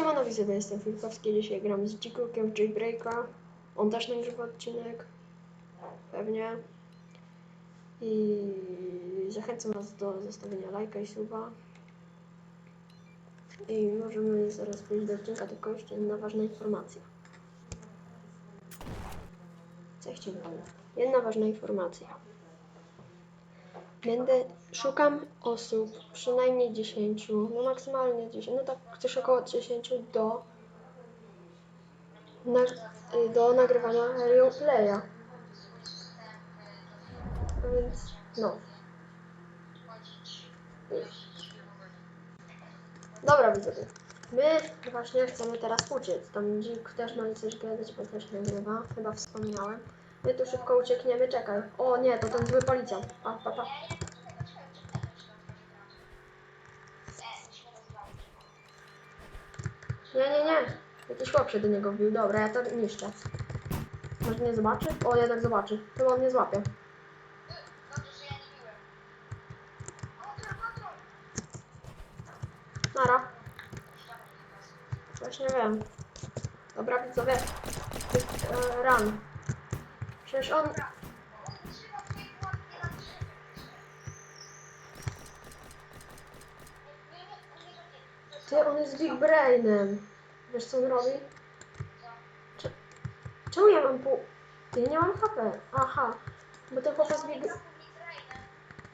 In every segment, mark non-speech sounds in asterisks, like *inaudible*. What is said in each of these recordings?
Siemano widzowie, jestem Filipowski, dzisiaj gram z Dzikukiem w Jailbreaka. On też nagrywa odcinek. Pewnie. I zachęcam was do zostawienia lajka i suba. I możemy zaraz przejść do odcinka, tylko jeszcze jedna ważna informacja. Co chciałem? Jedna ważna informacja. Będę, szukam osób, przynajmniej 10, no maksymalnie 10, no tak też około 10 do, na, do nagrywania Playa. Więc, no. Dobra widzowie, my właśnie chcemy teraz uciec, tam dzik też ma coś gadać, bo też nagrywa, chyba wspomniałem. My tu szybko uciekniemy, czekaj. O nie, to ten zły policjant. Pa, pa, pa. Nie, nie, nie. Jakiś chłop się do niego wbił. Dobra, ja to niszczę. Może nie zobaczy? O, jednak zobaczy. Chyba on nie złapie. Nara. Właśnie wiem. Dobra, widzowie. E, Run. Przecież on... Ty, on jest Big Brainem. Wiesz co on robi? Cze- Czemu ja mam pół... Ja nie mam HP. Aha. Bo ten chłopak jest Big...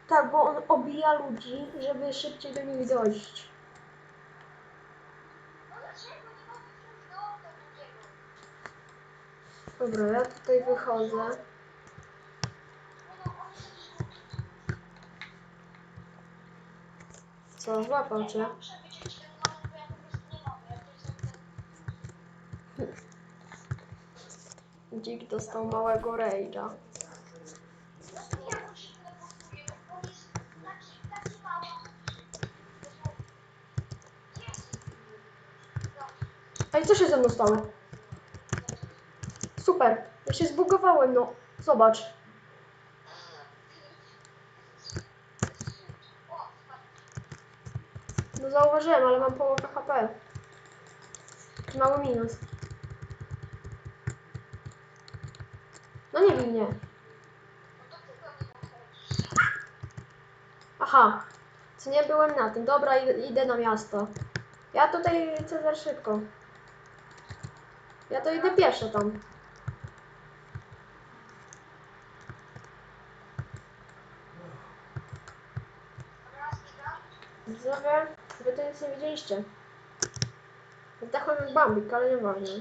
Tak, bo on obija ludzi, żeby szybciej do nich dojść. Dobra, ja tutaj wychodzę. Co, złapał cię? Dzik dostał małego rage'a. Ej, co się ze mną stało? Super, ja się zbugowałem, no. Zobacz. No zauważyłem, ale mam połowę HP. Mały minus. No nie bij mnie. Aha. Co nie byłem na tym. Dobra, idę, na miasto. Ja tutaj chcę za szybko. Ja to idę pieszo tam. Widzowie, wy to nic nie widzieliście. Zdechłem jak bambik, ale nie ważne.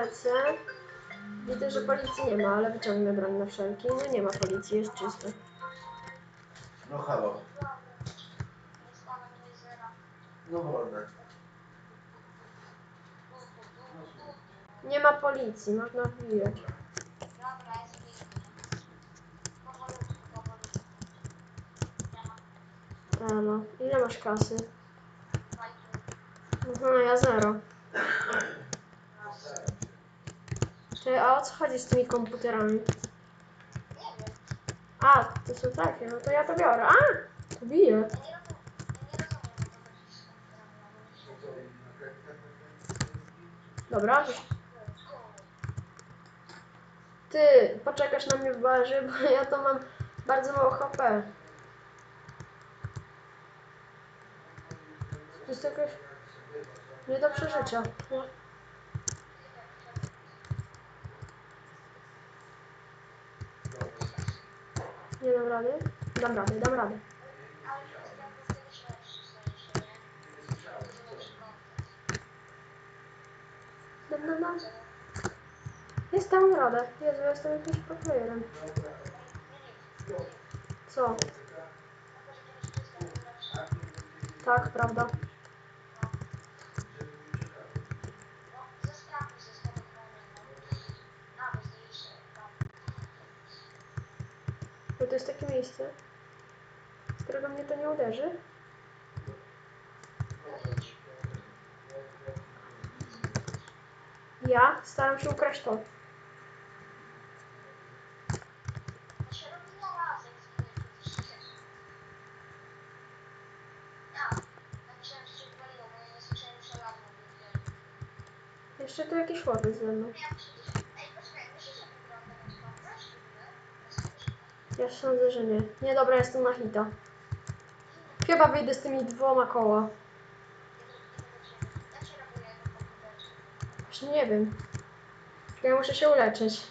Lecę. Widzę, że policji nie ma, ale wyciągnę broń na wszelki. No nie ma policji, jest czysto. No halo. No wolne. Nie ma policji, można wbijać. Elo, ile masz kasy? Aha, ja zero. Czy, a o co chodzi z tymi komputerami? A, to są takie, no to ja to biorę. A, to bije. Dobra. Ty, poczekasz na mnie w barze, bo *laughs* ja to mam bardzo mało HP. To jest jakoś nie do przeżycia. No. Nie dam radę, dam radę. Dam, dam, dam. Jest, dam radę. Jezu, jestem jakimś pro-playerem. Co? Tak, prawda. miejsce, z którego mnie to nie uderzy. Ja staram się ukraść to. Jeszcze tu jakiś chłopiec ze mną. Ja sądzę, że nie. Nie, dobra, jestem na hita. Chyba wyjdę z tymi dwoma koła. Właśnie nie wiem. Ja muszę się uleczyć.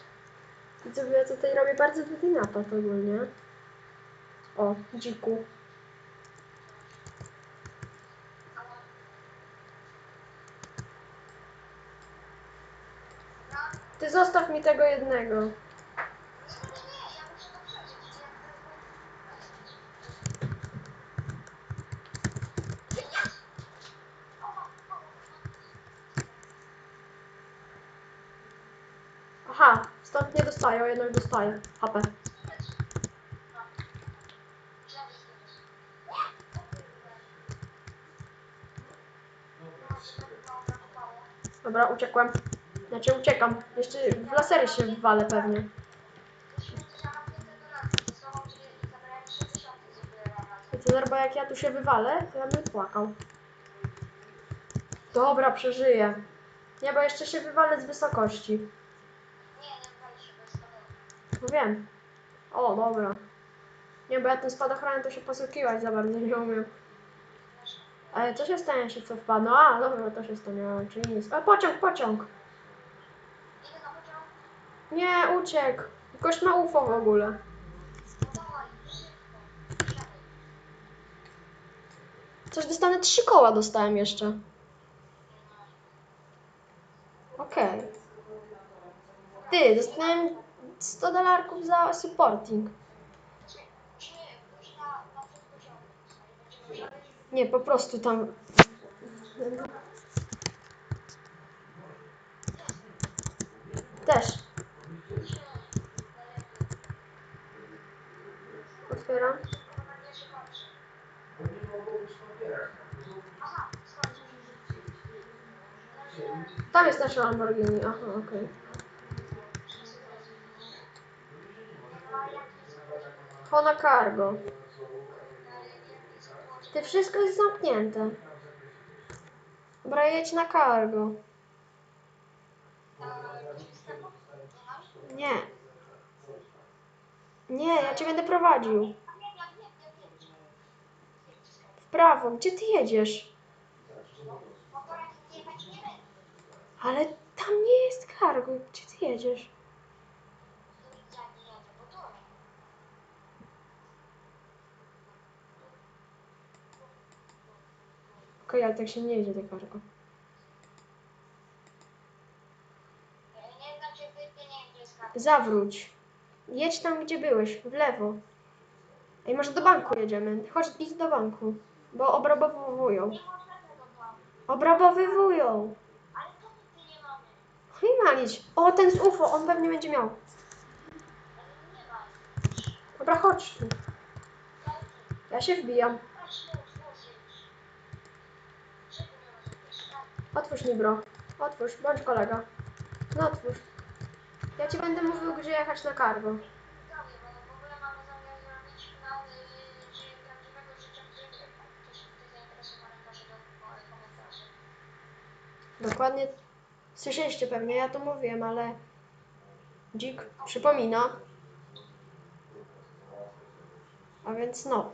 Widzowie, ja tutaj robię bardzo długi napad ogólnie. O, dziku. Ty zostaw mi tego jednego. Aha, stąd nie dostaję, a jednak dostaję. HP. Dobra, uciekłem. Znaczy uciekam. Jeszcze w lasery się wywalę pewnie. Wiecie, Zerba, jak ja tu się wywalę, to ja bym płakał. Dobra, przeżyję. Nie, bo jeszcze się wywalę z wysokości. No wiem. O, dobra. Nie, bo ja tym spadochronem to się posługiwać za bardzo nie umiem. Ale co się stanie, się co wpadną? A, dobra, to się stanie, czyli nic. A, pociąg, pociąg! Nie, uciekł. Gość ma UFO w ogóle. Coś dostanę, trzy koła dostałem jeszcze. Okej. Ty, dostałem 100 dolarków za supporting. Nie, po prostu tam... Też. Otwieram. Tam jest nasze Lamborghini. Aha, okej. Kona Cargo. Ty, wszystko jest zamknięte. Dobra, jedź na Cargo. Nie. Nie, ja cię będę prowadził. W prawo. Gdzie ty jedziesz? Ale tam nie jest cargo. Gdzie ty jedziesz? Okej, ale tak się nie jedzie do cargo. Zawróć. Jedź tam, gdzie byłeś, w lewo. Ej, może do banku jedziemy. Chodź, idź do banku. Bo obrabowują. Obrabowywują. No i malić. O, ten z UFO, on pewnie będzie miał. Dobra, chodź tu. Ja się wbijam. Otwórz mi, bro. Otwórz, bądź kolega. No otwórz. Ja ci będę mówił, gdzie jechać na cargo. Dokładnie. Słyszeliście pewnie, ja to mówiłem, ale dzik przypomina. A więc no.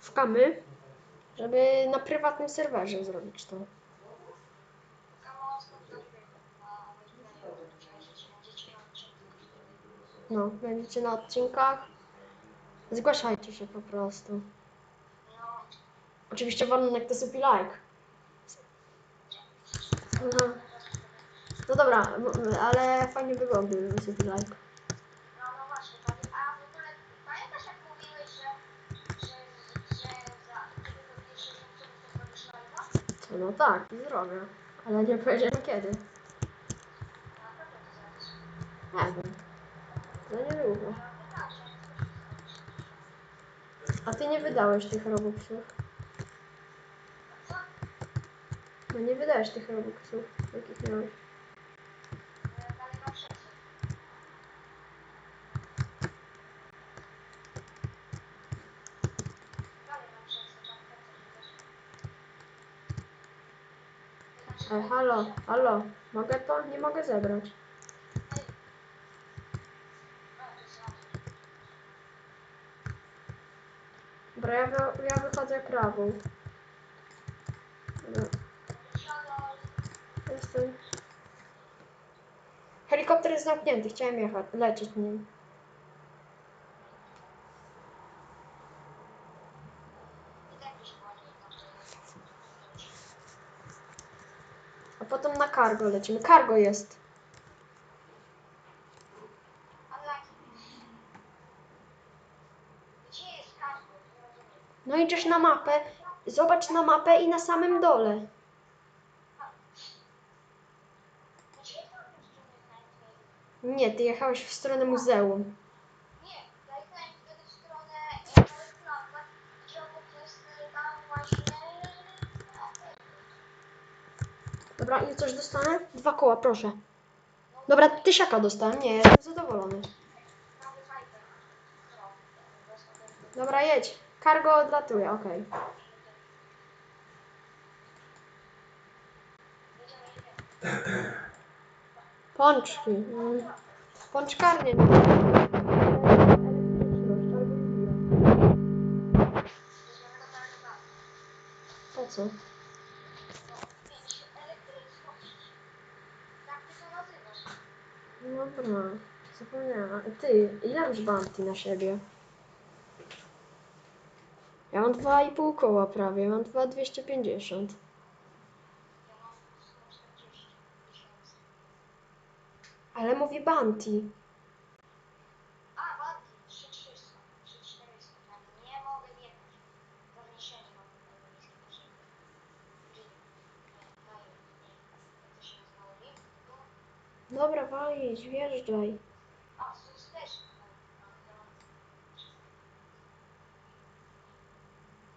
Szukamy, żeby na prywatnym serwerze zrobić to. No, będziecie na odcinkach. Zgłaszajcie się po prostu. Oczywiście warunek to sobie like. No, no dobra, ale fajnie by było, gdyby sobie like. No, tak, zrobię. Ale nie powiedziałem kiedy. Nie wiem. No że A ty nie wydałeś tych robuxów. No nie wydałeś tych robuxów, jakich miałeś. Ej, halo, halo. Mogę to? Nie mogę zebrać. A, to jest łatwe. Dobra, ja, wy, Dobra, Siadaj. jestem. Helikopter jest zamknięty, chciałem jechać, lecieć nim. A potem na cargo lecimy. Cargo jest. Unlucky. Gdzie jest każdy? Nie rozumiem. Idziesz na mapę, zobacz na mapę i na samym dole. Nie, ty jechałeś w stronę muzeum. Dobra, i coś dostanę? Dwa koła, proszę. Dobra, tysiaka dostałem, nie, jestem zadowolony. Dobra, jedź. Cargo odlatuje, okej. Pączki. Mm. Pączkarnie. Po co? No. Dobra, zapomniałam. Ty, ile masz bounty na siebie? Ja mam 2,5 koła prawie, mam 2,250. Ja mam 140 tysięcy. Ale mówi bounty. A, banki, 3300, 3400. Ja nie mogę mam tylko... Dobra, walić, wjeżdżaj. A, to jest też... a, ja mam-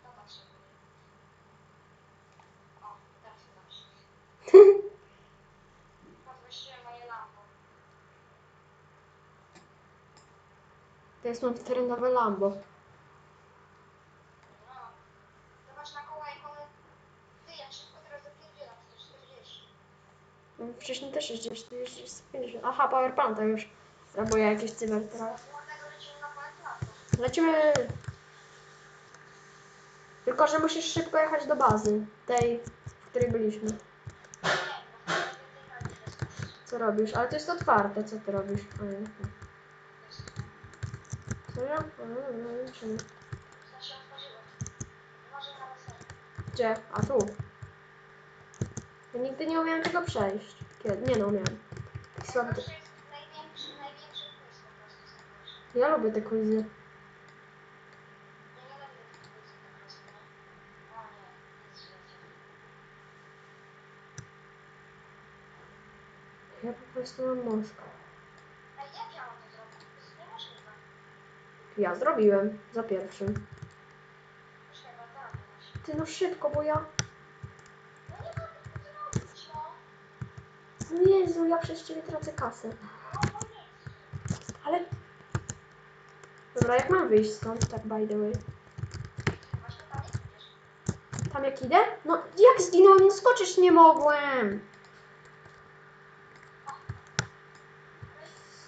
To potrzebuję. O, teraz masz. Podwyższyłem moje lampo. Teraz mam terenowe Lambo. No. Zobacz na koła, jak one... Ty, jak szybko teraz zapierdzielam, 140. No, Wcześniej też jeździsz z 50. Aha, powerplanta już. Albo ja jakieś cyber teraz. Dlatego lecimy. Tylko, że musisz szybko jechać do bazy. Tej, w której byliśmy. Co robisz? Ale to jest otwarte, co ty robisz? A, nie. Serio? A, no, liczymy. To się otworzyło. Może na weselu. Gdzie? A tu. Ja nigdy nie umiałem tego przejść. Kiedy? Nie no, umiałem. Słaby. Ja lubię te quizy. Ja po prostu, nie? O nie, nic się nie dzieje. Ja po prostu mam mózg. Ej, jak ja mam to zrobić? To jest niemożliwe. Ja zrobiłem. Za pierwszym. Ty no szybko, bo ja... No nie zrobić, no. No Jezu, ja przez ciebie tracę kasę. No. Ale... Dobra, jak mam wyjść stąd, tak by the way? Tam. Tam jak idę? No jak zginąłem? Skoczyć nie mogłem.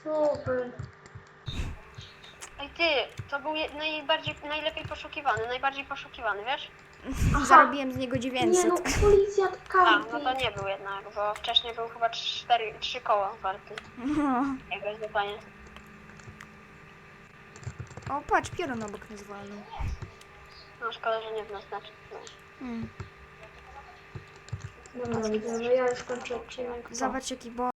Super. Ty, to był je- najbardziej, najlepiej poszukiwany, najbardziej poszukiwany, wiesz? *laughs* Zarobiłem z niego Nie 900. no, policjant A, no to nie był jednak, bo wcześniej był chyba 4, 3 koła warty. No. Jego zdanie. O, patrz, piorun obok nas walnął. No szkoda, że nie w nas znaczy. No. Hmm. Dobra, widzowie, ja już kończę odcinek. Zobacz jaki bo